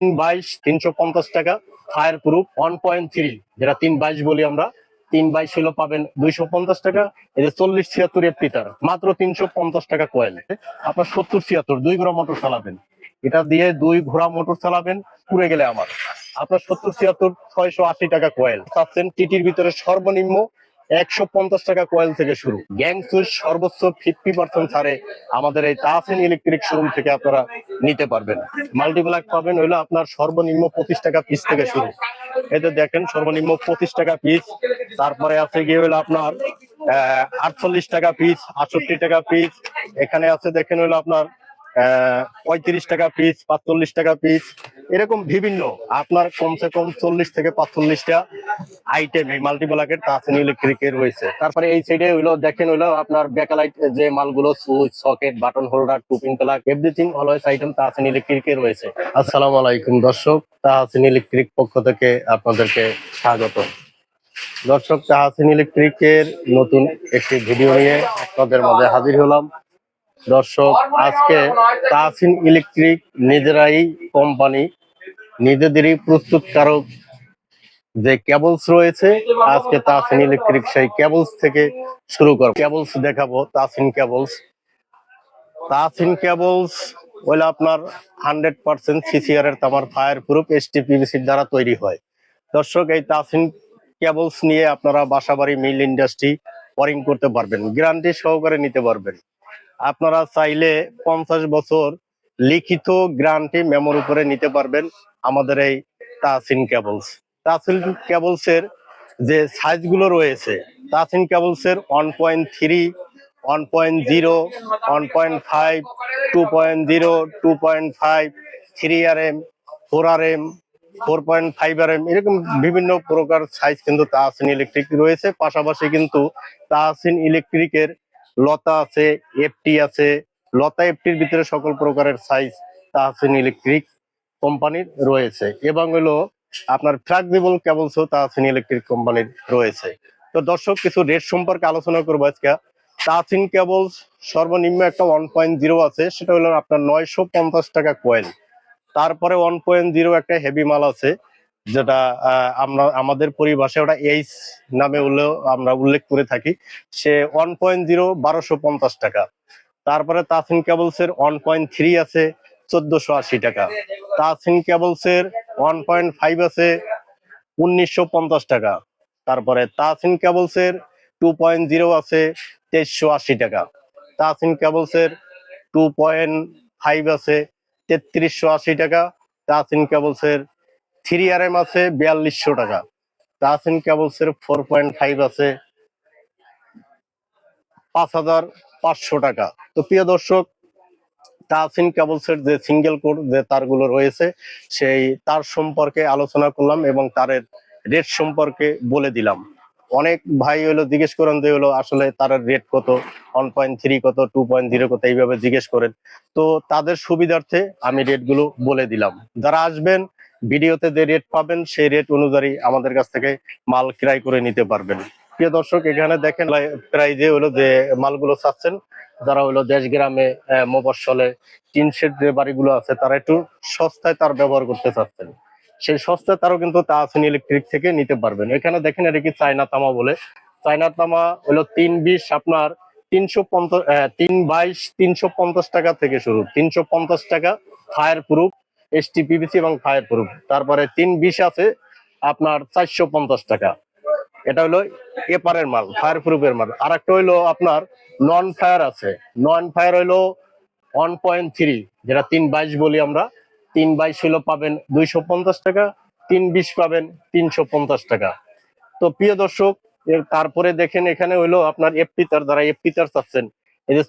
বাইশ, তিনশো পঞ্চাশ টাকা fire proof one point three যেটা তিন বাইশ বলি আমরা। তিন বাইশ হলো পাবেন দুইশো পঞ্চাশ টাকা যে চল্লিশ ছিয়াত্তর এফপিটার মাত্র তিনশো পঞ্চাশ টাকা কয়েল আপনার সত্তর ছিয়াত্তর, দুই ঘোড়া মোটর চালাবেন। এটা দিয়ে দুই ঘোড়া মোটর চালাবেন, পুড়ে গেলে আমার আপনার সত্তর ছিয়াত্তর, ছয়শো আশি টাকা কয়েল চাচ্ছেন টিটির ভিতরে সর্বনিম্ন একশো পঞ্চাশ টাকা কয়েল থেকে শুরু। গ্যাং সুইচ সর্বোচ্চ ফিফটি পার্সেন্ট ছাড়ে আমাদের এই তাহসিন ইলেকট্রিক শোরুম থেকে আপনারা নিতে পারবেন। মাল্টিপ্লাক পাবেন, হইল আপনার সর্বনিম্ন পঁচিশ টাকা পিস থেকে শুরু। এতে দেখেন, সর্বনিম্ন পঁচিশ টাকা পিস তারপরে আছে গিয়ে হলো আপনার আটচল্লিশ টাকা পিস আটষট্টি টাকা পিস এখানে আছে দেখেন হলো আপনার পঁয়ত্রিশ টাকা পিস পাঁচচল্লিশ টাকা পিস এরকম বিভিন্ন। আপনার কমসে কম চল্লিশ থেকে পাঁচচল্লিশটা আইটেম এই মাল্টিপ্লাকের তাহসিন ইলেকট্রিকের রয়েছে। তারপরে এই সাইডে হইল, দেখেন হইল, আপনার ব্যাকালাইট যে মালগুলো switch socket button holder two pin plug everything always item Tahsin ইলেকট্রিকের রয়েছে। আসসালামু আলাইকুম দর্শক তাহসিন ইলেকট্রিক পক্ষ থেকে আপনাদেরকে স্বাগত। দর্শক তাহসিন ইলেকট্রিকের নতুন একটি ভিডিও নিয়ে আপনাদের মাঝে হাজির হলাম। দর্শক আজকে তাহসিন ইলেকট্রিক নিজেরাই কোম্পানি নিজেদেরই প্রস্তুতকারক যে কেবলস রয়েছে আজকে তাহসিন ইলেকট্রিক সেই কেবলস থেকে শুরু করব। কেবলস দেখাবো তাহসিন কেবলস। তাহসিন কেবলস হলো আপনার হান্ড্রেড পার্সেন্ট সিসিআর এর তামার ফায়ার প্রুফ এসটিপিভিসির দ্বারা তৈরি হয়। দর্শক এই তাহসিন কেবলস নিয়ে আপনারা বাসাবাড়ি মিল ইন্ডাস্ট্রি ওয়ারিং করতে পারবেন গ্যারান্টি সহকারে নিতে পারবেন। আপনারা চাইলে পঞ্চাশ বছর লিখিত গ্যারান্টি মেমোর উপরে নিতে পারবেন আমাদের এই তাহসিন কেবলস। তাহসিন কেবলস এর যে সাইজগুলো রয়েছে তাসিন কেবলস এর one point three one point zero one point five two point zero two point five three R M four R M four point five R M এরকম বিভিন্ন প্রকার সাইজ কিন্তু তাহসিন ইলেকট্রিক রয়েছে। পাশাপাশি কিন্তু তাহসিন ইলেকট্রিকের লতা আছে এফটি আছে। লতা এফটির ভিতরে সকল প্রকারের সাইজ তাহসিন ইলেকট্রিক কোম্পানির রয়েছে। এবং হলো আপনার ফ্লেক্সিবল কেবলসও তাহসিন ইলেকট্রিক কোম্পানির রয়েছে। তো দর্শক, কিছু রেট সম্পর্কে আলোচনা করব আজকে। তাহসিন কেবলস সর্বনিম্ন একটা ওয়ান পয়েন্ট জিরো আছে, সেটা হলো আপনার নয়শো পঞ্চাশ টাকা কয়েল তারপরে ওয়ান পয়েন্ট জিরো একটা হেভি মাল আছে। যেটা আমরা, আমাদের পরিভাষায় ওটা এইচ নামে আমরা উল্লেখ করে থাকি। সে ওয়ান পয়েন্ট জিরো বারোশো পঞ্চাশ টাকা। তারপরে তাসিন কেবলস এর ওয়ান পয়েন্ট থ্রি আছে, চোদ্দশো আশি টাকা। তাসিন কেবলস এর ওয়ান পয়েন্ট ফাইভ আছে, উনিশশো পঞ্চাশ টাকা। তারপরে তাসিন কেবলস এর টু পয়েন্ট জিরো আছে, তেইশশো আশি টাকা। তাসিন কেবলস এর টু পয়েন্ট ফাইভ আছে, তেত্রিশশো আশি টাকা। তাসিন কেবলস এর থ্রি আর এম আছে বিয়াল্লিশশো টাকা। Tasin cables four point five আছে। পাঁচ হাজার পাঁচশো টাকা। তো প্রিয় দর্শক তাহসিন কেবলসের যে সিঙ্গেল কোড যে তারগুলো রয়েছে, সেই তার সম্পর্কে আলোচনা করলাম এবং তারের রেট সম্পর্কে বলে দিলাম। অনেক ভাই হলো জিজ্ঞেস করেন যে হলো আসলে তারের রেট কত ওয়ান পয়েন্ট থ্রি কত টু পয়েন্ট জিরো কত, এইভাবে জিজ্ঞেস করেন। তো তাদের সুবিধার্থে আমি রেটগুলো বলে দিলাম। যারা আসবেন ভিডিওতে যে রেট পাবেন সেই রেট অনুযায়ী আমাদের কাছ থেকে মাল ক্রয় করে নিতে পারবেন। প্রিয় দর্শক এখানে দেখেন প্রায় যে হলো যে মালগুলো চাচ্ছেন যারা হলো দেশ গ্রামে আহ, মফস্বলে টিন শেড যে বাড়িগুলো আছে তারা একটু সস্তায় তার ব্যবহার করতে চাচ্ছেন। সেই সস্তায় তারও কিন্তু তাহসিন ইলেকট্রিক থেকে নিতে পারবেন। এখানে দেখেন এটা কি চায়না তামা বলে। চায়না তামা হলো তিন বিশ আপনার তিনশো পঞ্চাশ তিন বাইশ তিনশো পঞ্চাশ টাকা থেকে শুরু। তিনশো পঞ্চাশ টাকা ফায়ার প্রুফ। এসটিপিবিসি এবং ফায়ার প্রুফ তারপরে তিন বিশ আছে, আপনার চারশো পঞ্চাশ টাকা। এটা হলো এপারের মাল ফায়ার প্রুফের মাল। আর একটা হইল আপনার নন ফায়ার আছে। নন ফায়ার হইল ওয়ান পয়েন্ট থ্রি যেটা তিন বাইশ বলি আমরা। তিন বাইশ হইল পাবেন দুইশো পঞ্চাশ টাকা, তিন বিশ পাবেন তিনশো পঞ্চাশ টাকা। তো প্রিয় দর্শক তারপরে দেখেন এখানে হইল আপনার এফপি তার যারা এফপি তার চাচ্ছেন, এই যে